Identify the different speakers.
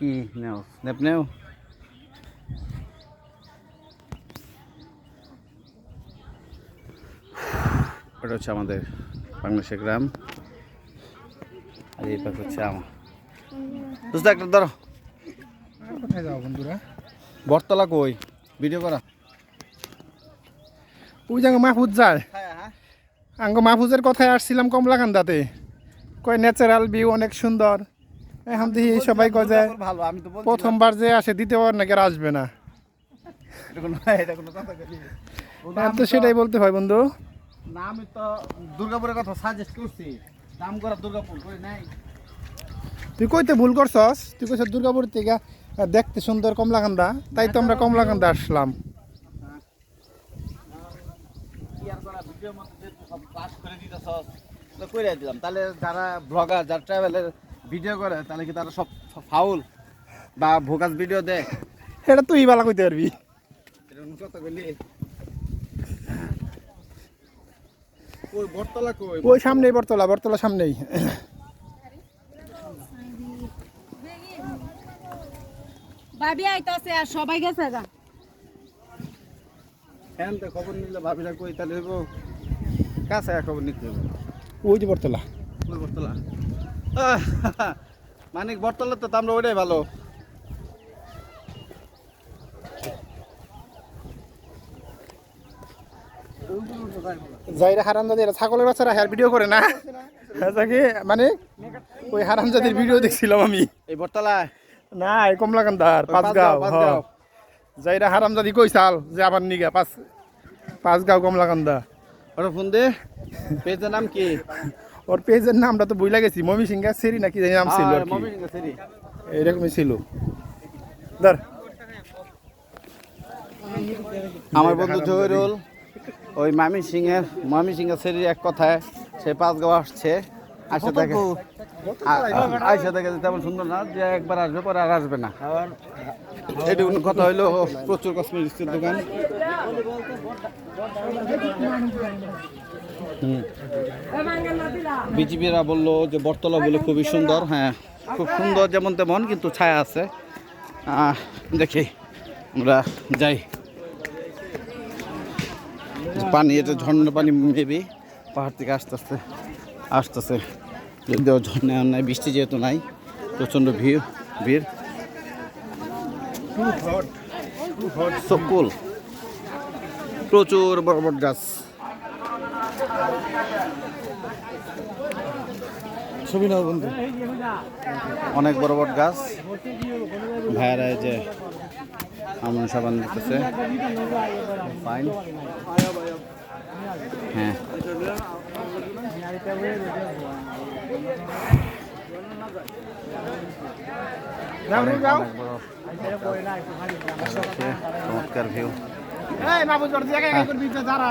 Speaker 1: কি নেও স্ন্যাপ নেও এটা হচ্ছে আমাদের বাংলাদেশের গ্রাম। আর এই পাশে হচ্ছে আমার। দোস্ত একটা ধরো।
Speaker 2: কোথায় যাও বন্ধুরা?
Speaker 1: বটতলা কই? ভিডিও করা।
Speaker 2: ওই জায়গা মাহফুজ যায় আঙ্গ মাহফুজের কথায় আসছিলাম কমলাকান্দাতে। কয় ন্যাচারাল ভিউ অনেক সুন্দর। এখন দেখি সবাই কয় যে
Speaker 1: ভালো আমি তো
Speaker 2: প্রথমবার যে আসে দ্বিতীয়বার নাকি আর আসবে না। হ্যাঁ, তো সেটাই বলতে হয় বন্ধু।
Speaker 1: না আমি তো দুর্গাপুরের কথা সাজেস্ট করছি। দাম করা দুর্গাপুর কই নাই?
Speaker 2: তুই কইতে ভুল করছস। তুই কইছ দুর্গাপুর থেকে দেখতে সুন্দর কমলাকান্দা। তাই তো আমরা কমলাকান্দা আসলাম।
Speaker 1: করা সব করে দিতেছস। কইরা দিলাম তাহলে যারা ব্লগার যারা ট্রাভেলের ভিডিও করে তাহলে কি তারা সব ফাউল? বা ভোকাস ভিডিও দেয়?
Speaker 2: এটা তুই বালা কইতে পারবি।
Speaker 1: এরকম কই কই?
Speaker 2: ওই সামনেই বরতলা বরতলা সামনেই।
Speaker 3: ভাবি আইতাছে আর সবাই গেছে গা।
Speaker 1: হ্যাঁ তো খবর নিলে ভাবিরা কই তাহলে হইব? কাছে খবর নিতে
Speaker 2: ওই যে বরতলা
Speaker 1: আহ, মানিক বটতলা তো আমরা ওইটাই ভালো।
Speaker 2: যাইরা হারামজাদি এরা ছাগলের বাচ্চারা হেয়ার ভিডিও করে না। আচ্ছা কি মানে ওই হারামজাদির ভিডিও দেখছিলাম আমি।
Speaker 1: এই বটতলা
Speaker 2: না এই কমলাকান্দার পাঁচগাঁও। যাইরা হারামজাদি কইসাল যে আবার নিগা পাঁচ পাঁচগাঁও কমলাকান্দা।
Speaker 1: ওটা ফোন দে পেজের নাম কি?
Speaker 2: ওর পেজের নামটা তো বইলা গেছি মমি সিংহা সেরি নাকি জানি নাম ছিল আর
Speaker 1: আর
Speaker 2: কি।
Speaker 1: মমি সিং সেরি।
Speaker 2: এরকমই ছিল। ধর।
Speaker 1: আমার বন্ধু জহিরুল ওই মামি সিংহের মামি সিং এর সেরির এক কথায় সে পাঁচগাঁও আসছে আসে থাকে আইসা থাকে যে তেমন সুন্দর না যে একবার আসবে পরে আর আসবে না। এটুকু কথা হইল প্রচুর কসমেটিক্সের দোকান। বিজিবিরা বলল যে বটতলা বলে খুবই সুন্দর হ্যাঁ খুব সুন্দর যেমন তেমন, কিন্তু ছায়া আছে। দেখি, আমরা যাই। পানি, এটা ঝর্ণার পানি মেবি পাহাড় থেকে আস্তে আস্তে আসতেছে। যদিও ঝর্ণা নাই, বৃষ্টি যেহেতু নাই, প্রচণ্ড ভিড় ভিড়। সকুল প্রচুর বড় বড় গাছ।
Speaker 2: ছবি নাও বন্ধু।
Speaker 1: অনেক বড় বড় গাছ। ভাইয়ারা যে আমন সাবান দিতেছে। ফাইন হ্যাঁ। চমৎকার ভিউ
Speaker 2: এই জায়গায় করবি যারা